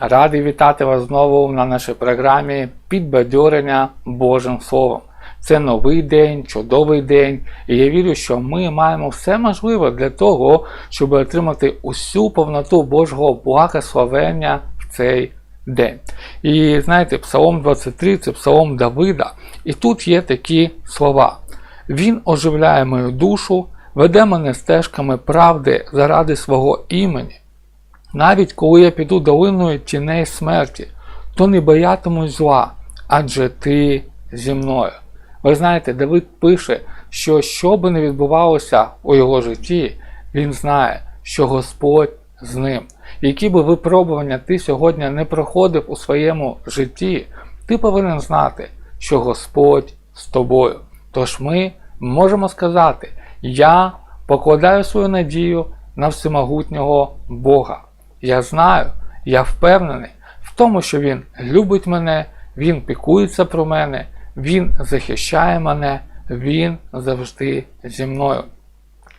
Радий вітати вас знову на нашій програмі Підбадьорення Божим Словом. Це новий день, чудовий день, і я вірю, що ми маємо все можливе для того, щоб отримати усю повноту Божого благословення в цей день. І знаєте, Псалом 23 це Псалом Давида, і тут є такі слова: Він оживляє мою душу, веде мене стежками правди заради свого імені. Навіть коли я піду долиною тіней смерті, то не боятимусь зла, адже ти зі мною. Ви знаєте, Давид пише, що що би не відбувалося у його житті, він знає, що Господь з ним. Які би випробування ти сьогодні не проходив у своєму житті, ти повинен знати, що Господь з тобою. Тож ми можемо сказати: Я покладаю свою надію на всемогутнього Бога. Я знаю, я впевнений в тому, що Він любить мене, Він пікується про мене, Він захищає мене, Він завжди зі мною.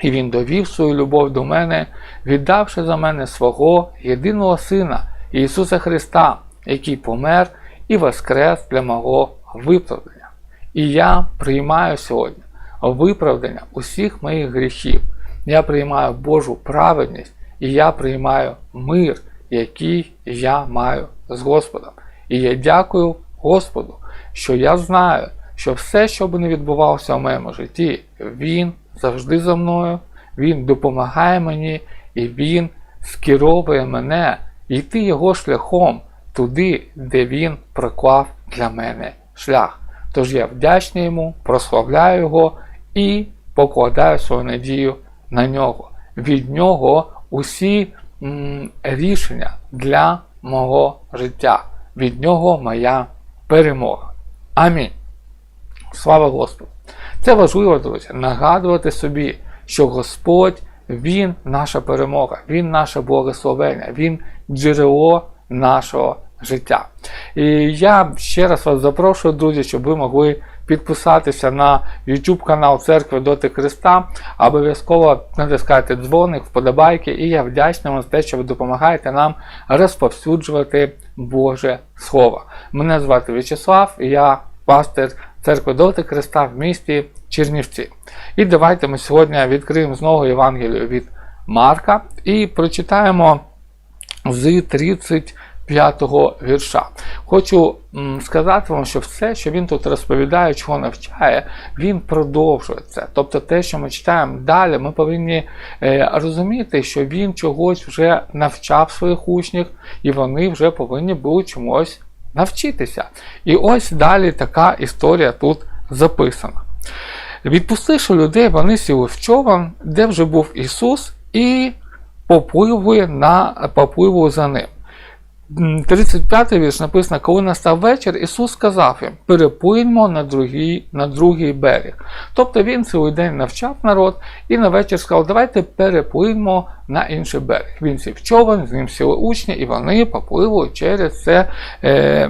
І Він довів свою любов до мене, віддавши за мене свого єдиного Сина Ісуса Христа, який помер і воскрес для мого виправдання. І я приймаю сьогодні виправдання усіх моїх гріхів. Я приймаю Божу праведність і я приймаю мир, який я маю з Господом. І я дякую Господу, що я знаю, що все, що би не відбувалося в моєму житті, Він завжди за мною, Він допомагає мені і Він скеровує мене йти його шляхом туди, де Він проклав для мене шлях. Тож я вдячний йому, прославляю його і покладаю свою надію на нього. Від нього усі м, рішення для мого життя. Від нього моя перемога. Амінь. Слава Господу! Це важливо, друзі, нагадувати собі, що Господь, Він наша перемога, Він наше благословення, Він джерело нашого життя. І я ще раз вас запрошую, друзі, щоб ви могли підписатися на YouTube канал Церкви Доти Христа. Обов'язково натискайте дзвоник, вподобайки, і я вдячний вам за те, що ви допомагаєте нам розповсюджувати Боже Слово. Мене звати В'ячеслав, і я пастир Церкви Доти Христа в місті Чернівці. І давайте ми сьогодні відкриємо знову Євангелію від Марка і прочитаємо з 30 п'ятого вірша. Хочу сказати вам, що все, що він тут розповідає, чого навчає, він продовжує це. Тобто те, що ми читаємо далі, ми повинні е, розуміти, що він чогось вже навчав своїх учнів, і вони вже повинні були чомусь навчитися. І ось далі така історія тут записана. Відпустивши людей, вони сіли в човен, де вже був Ісус, і попливли на попливли за ним. 35-й вірш написано, коли настав вечір, Ісус сказав їм: переплиньмо на другий на другий берег. Тобто Він цілий день навчав народ і на вечір сказав, давайте переплиньмо на інший берег. Він сів човен, з ним сіли учні, і вони попливли через це е,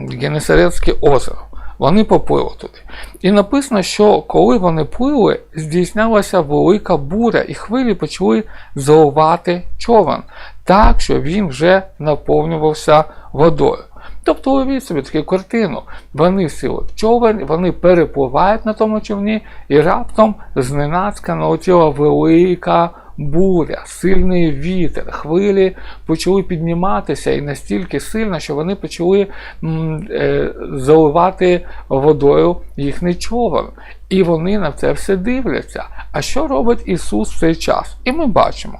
Генесарецьке озеро. Вони попливли туди. І написано, що коли вони плили, здійснялася велика буря, і хвилі почали заливати човен, так, що він вже наповнювався водою. Тобто уявіть собі таку картину. Вони сіли в човен, вони перепливають на тому човні, і раптом зненацька налетіла велика буря, сильний вітер, хвилі почали підніматися і настільки сильно, що вони почали м, е, заливати водою їхній човен. І вони на це все дивляться. А що робить Ісус в цей час? І ми бачимо.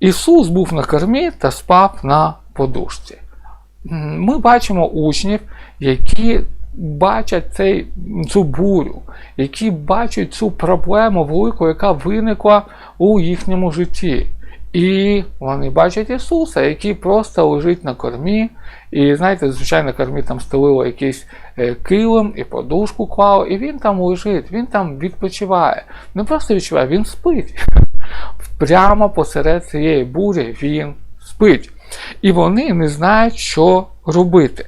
Ісус був на кормі та спав на подушці. Ми бачимо учнів, які бачать цей, цю бурю, які бачать цю проблему велику, яка виникла у їхньому житті. І вони бачать Ісуса, який просто лежить на кормі. І знаєте, звичайно, на кормі там стелило якийсь е, килим і подушку клало, і він там лежить, він там відпочиває. Не просто відчуває, він спить. Прямо посеред цієї бурі він спить. І вони не знають, що робити.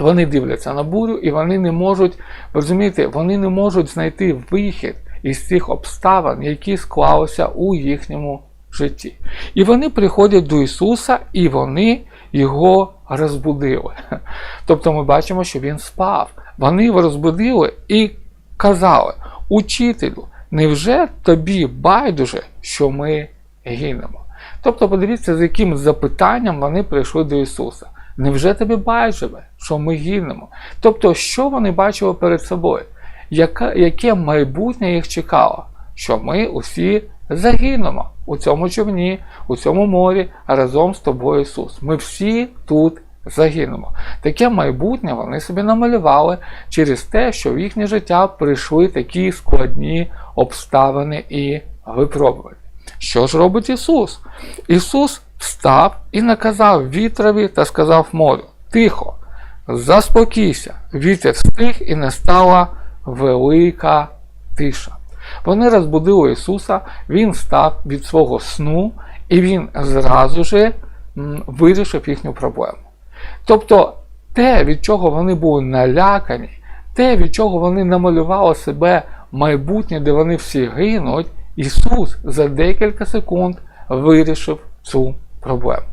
Вони дивляться на бурю, і вони не можуть, розумієте, вони не можуть знайти вихід із цих обставин, які склалися у їхньому житті. І вони приходять до Ісуса і вони його розбудили. Тобто ми бачимо, що він спав. Вони його розбудили і казали: Учителю, невже тобі байдуже, що ми гинемо? Тобто, подивіться, з яким запитанням вони прийшли до Ісуса. Невже тобі байдуже, що ми гинемо? Тобто, що вони бачили перед собою? Яка, Яке майбутнє їх чекало? Що ми усі загинемо у цьому човні, у цьому морі разом з тобою, Ісус. Ми всі тут загинемо. Таке майбутнє вони собі намалювали через те, що в їхнє життя прийшли такі складні обставини і випробування. Що ж робить Ісус? Ісус встав і наказав вітрові та сказав морю: Тихо, заспокійся, вітер стих і не стала велика тиша. Вони розбудили Ісуса, Він встав від свого сну, і Він зразу же вирішив їхню проблему. Тобто те, від чого вони були налякані, те, від чого вони намалювали себе майбутнє, де вони всі гинуть, Ісус за декілька секунд вирішив цю проблему.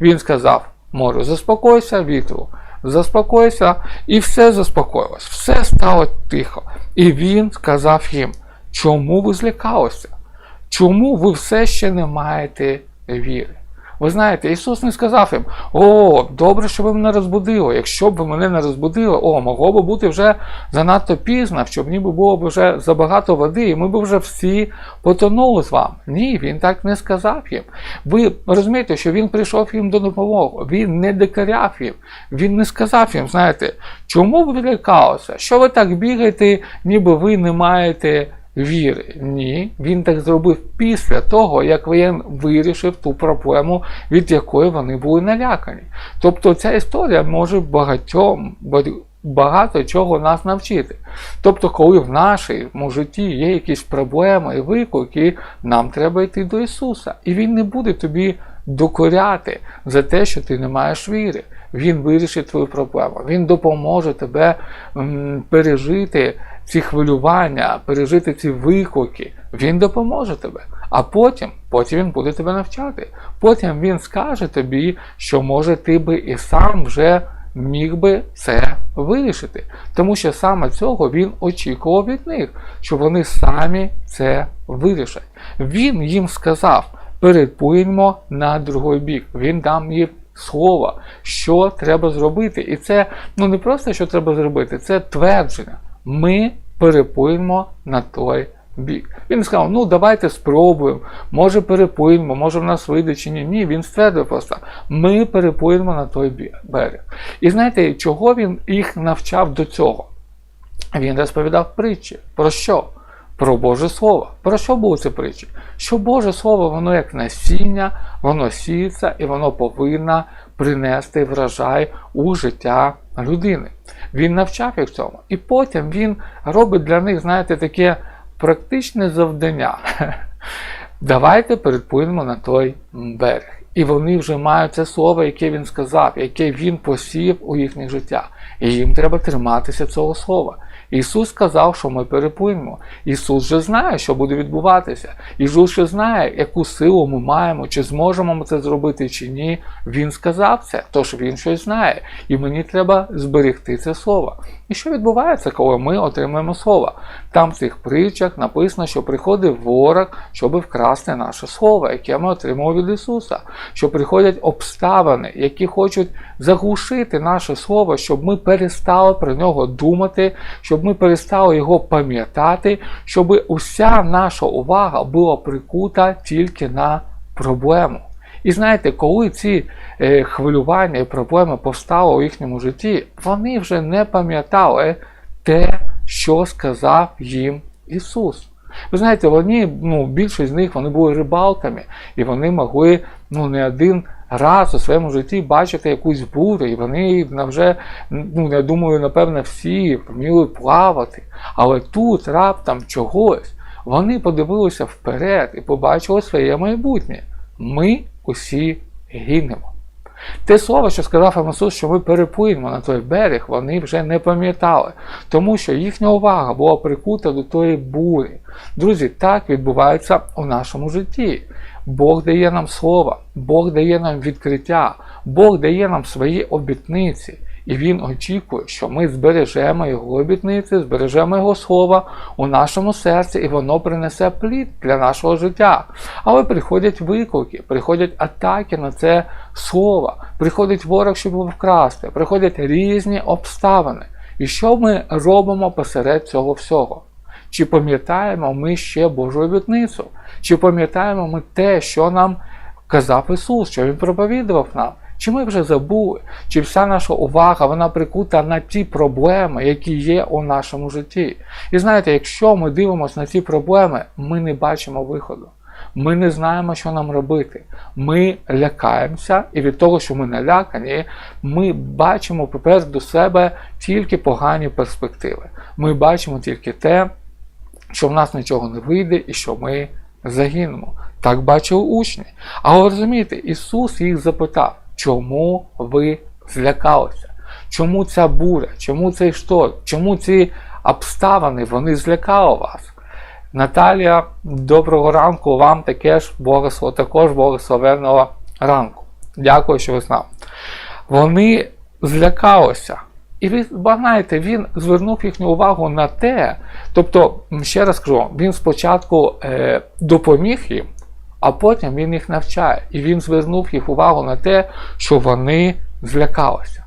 Він сказав: морю, заспокойся, вітру, заспокойся, і все заспокоїлось, все стало тихо. І він сказав їм, чому ви злякалися? Чому ви все ще не маєте віри? Ви знаєте, Ісус не сказав їм, о, добре, що ви мене розбудили. Якщо б ви мене не розбудили, о, могло б бути вже занадто пізно, щоб ніби було б вже забагато води, і ми б вже всі потонули з вами. Ні, він так не сказав їм. Ви розумієте, що він прийшов їм до допомоги, він не докоряв їм, він не сказав їм, знаєте, чому ви лякалися? Що ви так бігаєте, ніби ви не маєте віри. Ні, він так зробив після того, як він вирішив ту проблему, від якої вони були налякані. Тобто ця історія може багатьом. Багато чого нас навчити. Тобто, коли в нашому житті є якісь проблеми і виклики, нам треба йти до Ісуса. І Він не буде тобі докоряти за те, що ти не маєш віри. Він вирішить твою проблему, Він допоможе тебе пережити ці хвилювання, пережити ці виклики, він допоможе тебе. А потім, потім він буде тебе навчати. Потім він скаже тобі, що може ти би і сам вже міг би це вирішити. Тому що саме цього він очікував від них, що вони самі це вирішать. Він їм сказав: переплиньмо на другий бік. Він дам їм слово, що треба зробити. І це ну не просто що треба зробити, це твердження ми перепуємо на той бік. Він сказав, ну давайте спробуємо, може перепуємо, може в нас вийде чи ні. Ні, він ствердив просто, ми перепуємо на той берег. І знаєте, чого він їх навчав до цього? Він розповідав притчі. Про що? Про Боже Слово. Про що були ці притчі? Що Боже Слово, воно як насіння, воно сіється і воно повинно принести врожай у життя людини. Він навчав їх цьому. І потім він робить для них, знаєте, таке практичне завдання. Давайте переплинемо на той берег. І вони вже мають це слово, яке він сказав, яке він посів у їхнє життя. І їм треба триматися цього слова. Ісус сказав, що ми перепуємо. Ісус вже знає, що буде відбуватися. Ісус вже знає, яку силу ми маємо, чи зможемо ми це зробити, чи ні. Він сказав це, тож він щось знає. І мені треба зберегти це слово. І що відбувається, коли ми отримуємо слово? Там в цих притчах написано, що приходить ворог, щоб вкрасти наше слово, яке ми отримали від Ісуса. Що приходять обставини, які хочуть заглушити наше слово, щоб ми перестали про нього думати, щоб ми перестали його пам'ятати, щоб уся наша увага була прикута тільки на проблему. І знаєте, коли ці е, хвилювання і проблеми повстали у їхньому житті, вони вже не пам'ятали те, що сказав їм Ісус. Ви знаєте, вони, ну, більшість з них вони були рибалками, і вони могли ну, не один раз у своєму житті бачити якусь бурю, і вони вже, ну, я думаю, напевне, всі вміли плавати. Але тут раптом чогось вони подивилися вперед і побачили своє майбутнє. Ми усі гинемо. Те слово, що сказав Ісус, що ми переплинемо на той берег, вони вже не пам'ятали, тому що їхня увага була прикута до тої бурі. Друзі, так відбувається у нашому житті. Бог дає нам слово, Бог дає нам відкриття, Бог дає нам свої обітниці. І Він очікує, що ми збережемо Його обітниці, збережемо Його слово у нашому серці, і воно принесе плід для нашого життя. Але приходять виклики, приходять атаки на це слово, приходить ворог, щоб його вкрасти, приходять різні обставини. І що ми робимо посеред цього всього? Чи пам'ятаємо ми ще Божу обітницю? Чи пам'ятаємо ми те, що нам казав Ісус, що Він проповідував нам? Чи ми вже забули? Чи вся наша увага вона прикута на ті проблеми, які є у нашому житті? І знаєте, якщо ми дивимося на ці проблеми, ми не бачимо виходу. Ми не знаємо, що нам робити. Ми лякаємося, і від того, що ми налякані, ми бачимо попереду себе тільки погані перспективи. Ми бачимо тільки те, що в нас нічого не вийде і що ми загинемо. Так бачили учні. Але розумієте, Ісус їх запитав, чому ви злякалися? Чому ця буря? Чому цей шторм? Чому ці обставини вони злякали вас? Наталія, доброго ранку, вам таке ж благослов, також благословенного ранку. Дякую, що ви з нами. Вони злякалися. І ви знаєте, він звернув їхню увагу на те, тобто, ще раз кажу, він спочатку е, допоміг їм, а потім він їх навчає. І він звернув їх увагу на те, що вони злякалися.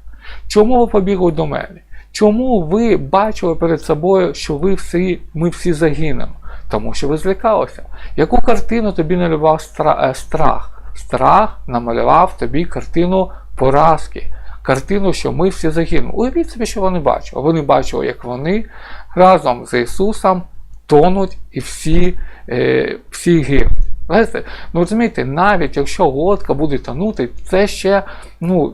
Чому ви побігли до мене? Чому ви бачили перед собою, що ви всі, ми всі загинемо? Тому що ви злякалися. Яку картину тобі малював страх? Страх намалював тобі картину поразки, картину, що ми всі загинемо. Уявіть собі, що вони бачили. Вони бачили, як вони разом з Ісусом тонуть і всі, е, всі гинуть. Знаєте, ну розумієте, навіть якщо лодка буде тонути, це ще ну,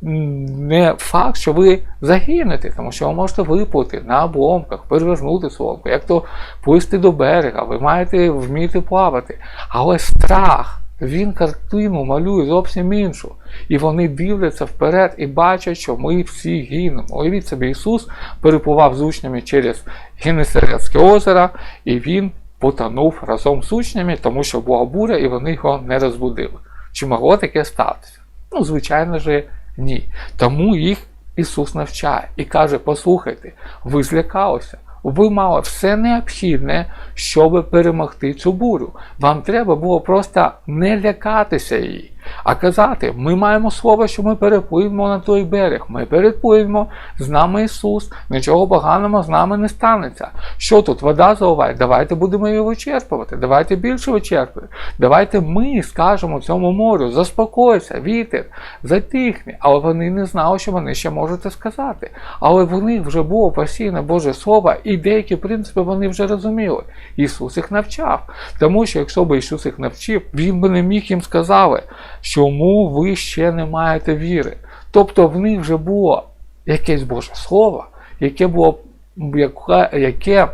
не факт, що ви загинете, тому що ви можете виплити на обломках, перевернути лодку, як то плисти до берега, ви маєте вміти плавати. Але страх, він картину малює зовсім іншу. І вони дивляться вперед і бачать, що ми всі гинемо. Уявіть собі, Ісус перепливав з учнями через Генесарецьке озеро, і Він потонув разом з учнями, тому що була буря і вони його не розбудили. Чи могло таке статися? Ну, звичайно ж, ні. Тому їх Ісус навчає і каже: послухайте, ви злякалися. Ви мали все необхідне, щоб перемогти цю бурю. Вам треба було просто не лякатися її, а казати: ми маємо слово, що ми перепливемо на той берег. Ми перепливемо, з нами Ісус, нічого поганого з нами не станеться. Що тут вода заливає? Давайте будемо її вичерпувати, давайте більше вичерпувати. Давайте ми скажемо цьому морю, заспокойся, вітер, затихне. Але вони не знали, що вони ще можуть сказати. Але в них вже було постійне Боже Слово, і деякі принципи вони вже розуміли. Ісус їх навчав. Тому що якщо б Ісус їх навчив, Він би не міг їм сказати, чому ви ще не маєте віри. Тобто в них вже було якесь Боже Слово, яке було яке,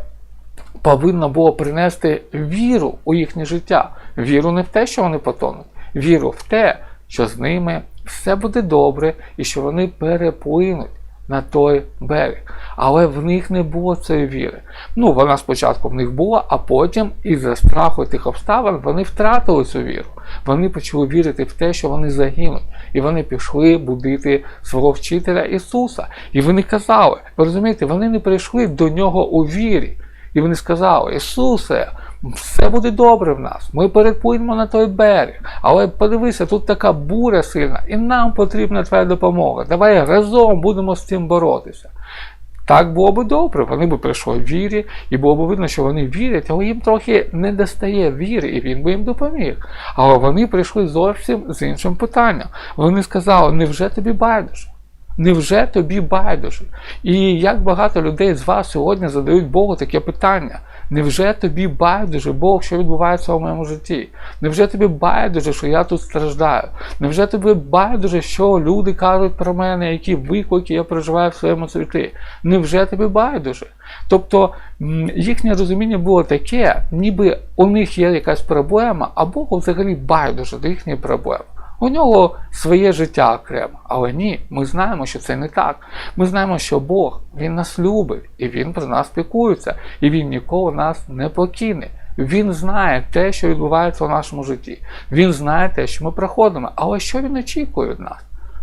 повинно було принести віру у їхнє життя. Віру не в те, що вони потонуть, віру в те, що з ними все буде добре і що вони переплинуть на той берег. Але в них не було цієї віри. Ну, вона спочатку в них була, а потім, із-за страху тих обставин, вони втратили цю віру. Вони почали вірити в те, що вони загинуть. І вони пішли будити свого вчителя Ісуса. І вони казали, ви розумієте, вони не прийшли до нього у вірі. І вони сказали, Ісусе, все буде добре в нас. Ми переплинемо на той берег. Але подивися, тут така буря сильна, і нам потрібна твоя допомога. Давай разом будемо з цим боротися. Так було б добре, вони б прийшли в вірі, і було б видно, що вони вірять, але їм трохи не достає віри, і він би їм допоміг. Але вони прийшли зовсім з іншим питанням. Вони сказали, невже тобі байдуже? Невже тобі байдуже? І як багато людей з вас сьогодні задають Богу таке питання? Невже тобі байдуже Бог, що відбувається у моєму житті? Невже тобі байдуже, що я тут страждаю? Невже тобі байдуже, що люди кажуть про мене, які виклики я проживаю в своєму світі? Невже тобі байдуже? Тобто їхнє розуміння було таке, ніби у них є якась проблема, а Богу взагалі байдуже до їхньої проблеми. У нього своє життя окремо. Але ні, ми знаємо, що це не так. Ми знаємо, що Бог Він нас любить, і Він про нас пікується, і Він ніколи нас не покине. Він знає те, що відбувається в нашому житті. Він знає те, що ми проходимо. Але що він очікує від нас?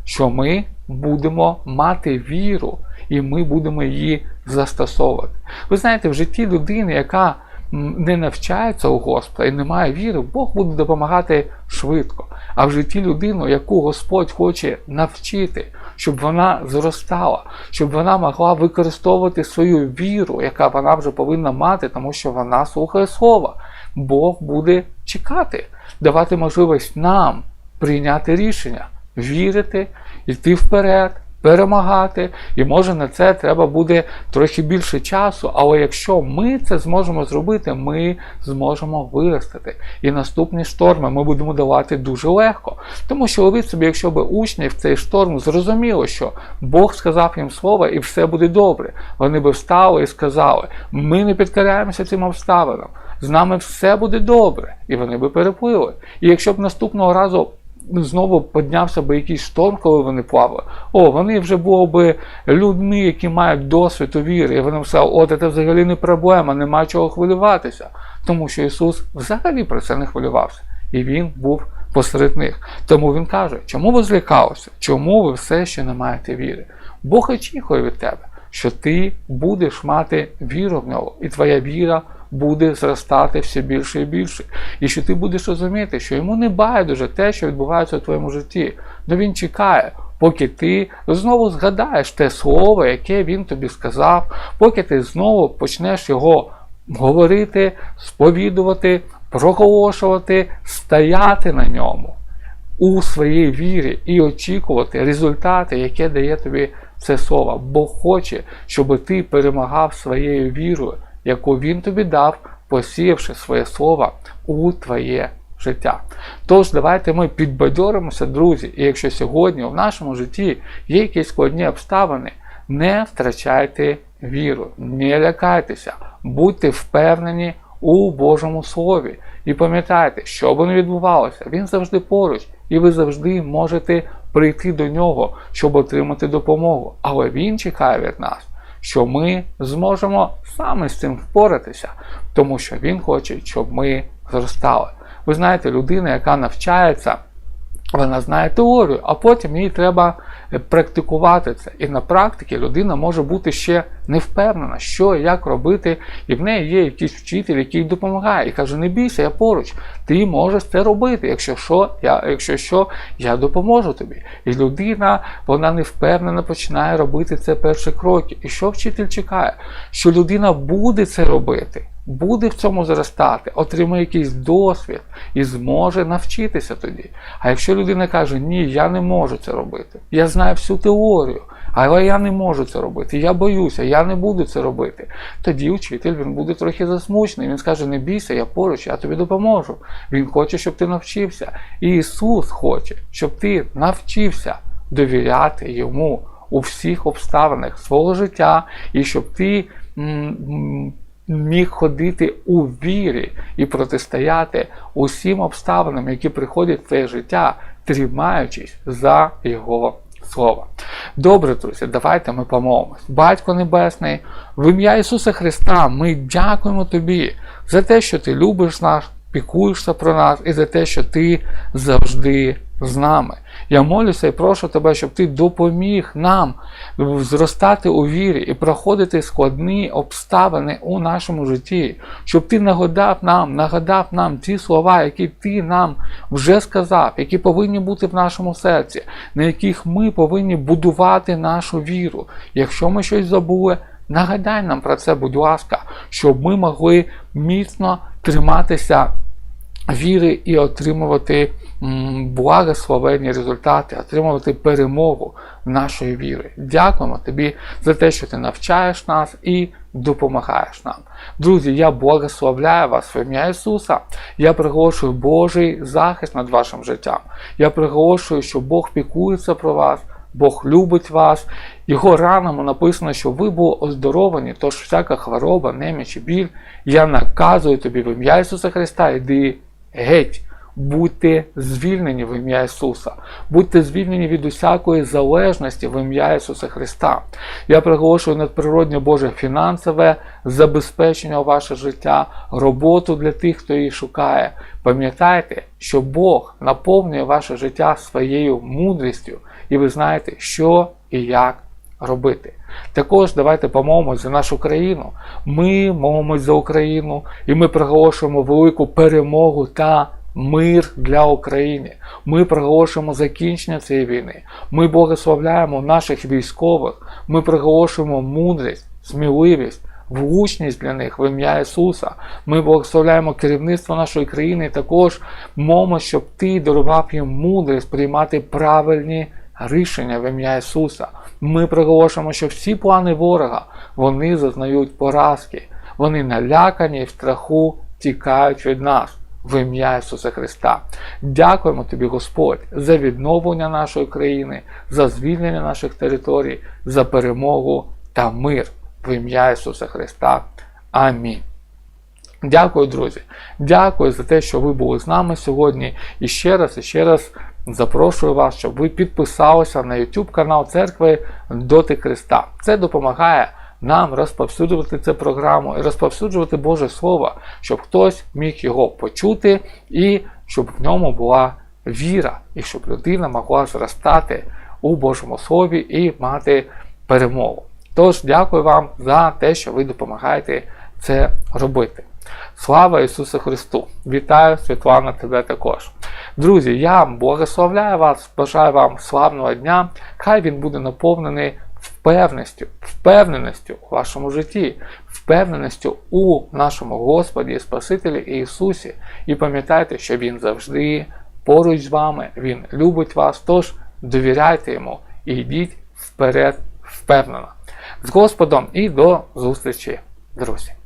Що ми будемо мати віру, і ми будемо її застосовувати. Ви знаєте, в житті людини, яка не навчається у Господа і не має віри, Бог буде допомагати швидко. А в житті людину, яку Господь хоче навчити, щоб вона зростала, щоб вона могла використовувати свою віру, яка вона вже повинна мати, тому що вона слухає слова. Бог буде чекати, давати можливість нам прийняти рішення, вірити, йти вперед перемагати, і може на це треба буде трохи більше часу. Але якщо ми це зможемо зробити, ми зможемо виростити. І наступні шторми ми будемо давати дуже легко. Тому що уявіть собі, якщо б учні в цей шторм зрозуміло, що Бог сказав їм слово і все буде добре. Вони б встали і сказали: ми не підкоряємося цим обставинам. З нами все буде добре, і вони би переплили. І якщо б наступного разу знову піднявся би якийсь шторм, коли вони плавали. О, вони вже були би людьми, які мають досвід у вірі. І вони сказали, от це взагалі не проблема, нема чого хвилюватися. Тому що Ісус взагалі про це не хвилювався. І Він був посеред них. Тому Він каже, чому ви злякалися? Чому ви все ще не маєте віри? Бог очікує від тебе, що ти будеш мати віру в нього, і твоя віра буде зростати все більше і більше. І що ти будеш розуміти, що йому не байдуже те, що відбувається у твоєму житті. Но він чекає, поки ти знову згадаєш те слово, яке він тобі сказав, поки ти знову почнеш його говорити, сповідувати, проголошувати, стояти на ньому. У своїй вірі і очікувати результати, яке дає тобі це слово. Бог хоче, щоб ти перемагав своєю вірою яку він тобі дав, посіявши своє слово у твоє життя. Тож, давайте ми підбадьоримося, друзі, і якщо сьогодні в нашому житті є якісь складні обставини, не втрачайте віру, не лякайтеся, будьте впевнені у Божому Слові. І пам'ятайте, що б не відбувалося, він завжди поруч, і ви завжди можете прийти до нього, щоб отримати допомогу. Але він чекає від нас що ми зможемо саме з цим впоратися, тому що він хоче, щоб ми зростали. Ви знаєте, людина, яка навчається, вона знає теорію, а потім їй треба практикувати це. І на практиці людина може бути ще не впевнена, що і як робити, і в неї є якийсь вчитель, який допомагає, і каже: не бійся, я поруч, ти можеш це робити. Якщо що, я якщо що, я допоможу тобі. І людина, вона не впевнена, починає робити це перші кроки. І що вчитель чекає? Що людина буде це робити буде в цьому зростати, отримає якийсь досвід і зможе навчитися тоді. А якщо людина каже, ні, я не можу це робити, я знаю всю теорію, але я не можу це робити, я боюся, я не буду це робити, тоді учитель він буде трохи засмучений. Він скаже, не бійся, я поруч, я тобі допоможу. Він хоче, щоб ти навчився. І Ісус хоче, щоб ти навчився довіряти йому у всіх обставинах свого життя, і щоб ти міг ходити у вірі і протистояти усім обставинам, які приходять в твоє життя, тримаючись за його слово. Добре, друзі, давайте ми помолимось. Батько Небесний, в ім'я Ісуса Христа, ми дякуємо Тобі за те, що Ти любиш нас, пікуєшся про нас, і за те, що Ти завжди з нами. Я молюся і прошу тебе, щоб ти допоміг нам зростати у вірі і проходити складні обставини у нашому житті, щоб ти нагадав нам, нагадав нам ті слова, які ти нам вже сказав, які повинні бути в нашому серці, на яких ми повинні будувати нашу віру. Якщо ми щось забули, нагадай нам про це, будь ласка, щоб ми могли міцно триматися віри і отримувати благословенні результати, отримувати перемогу нашої віри. Дякуємо тобі за те, що ти навчаєш нас і допомагаєш нам. Друзі, я благословляю вас в ім'я Ісуса. Я приголошую Божий захист над вашим життям. Я приголошую, що Бог пікується про вас. Бог любить вас, його ранами написано, що ви були оздоровані, тож всяка хвороба, неміч і біль. Я наказую тобі в ім'я Ісуса Христа, йди геть будьте звільнені в ім'я Ісуса, будьте звільнені від усякої залежності в ім'я Ісуса Христа. Я приголошую надприродне Боже фінансове забезпечення у ваше життя, роботу для тих, хто її шукає. Пам'ятайте, що Бог наповнює ваше життя своєю мудрістю, і ви знаєте, що і як робити. Також давайте помолимось за нашу країну. Ми молимось за Україну і ми проголошуємо велику перемогу та мир для України. Ми проголошуємо закінчення цієї війни. Ми благословляємо наших військових. Ми проголошуємо мудрість, сміливість. Влучність для них в ім'я Ісуса. Ми благословляємо керівництво нашої країни і також молимо, щоб ти дарував їм мудрість приймати правильні рішення в ім'я Ісуса. Ми проголошуємо, що всі плани ворога вони зазнають поразки, вони налякані і в страху тікають від нас. В ім'я Ісуса Христа. Дякуємо тобі, Господь, за відновлення нашої країни, за звільнення наших територій, за перемогу та мир в ім'я Ісуса Христа. Амінь. Дякую, друзі. Дякую за те, що ви були з нами сьогодні. І ще раз, і ще раз запрошую вас, щоб ви підписалися на YouTube канал церкви Доти Христа. Це допомагає нам розповсюджувати цю програму і розповсюджувати Боже Слово, щоб хтось міг його почути і щоб в ньому була віра, і щоб людина могла зростати у Божому Слові і мати перемогу. Тож, дякую вам за те, що ви допомагаєте це робити. Слава Ісусу Христу! Вітаю, Світлана, тебе також. Друзі, я благословляю вас, бажаю вам славного дня. Хай він буде наповнений впевненістю, впевненістю у вашому житті, впевненістю у нашому Господі, Спасителі Ісусі. І пам'ятайте, що Він завжди поруч з вами, Він любить вас. Тож довіряйте йому і йдіть вперед впевнено. З Господом і до зустрічі, друзі!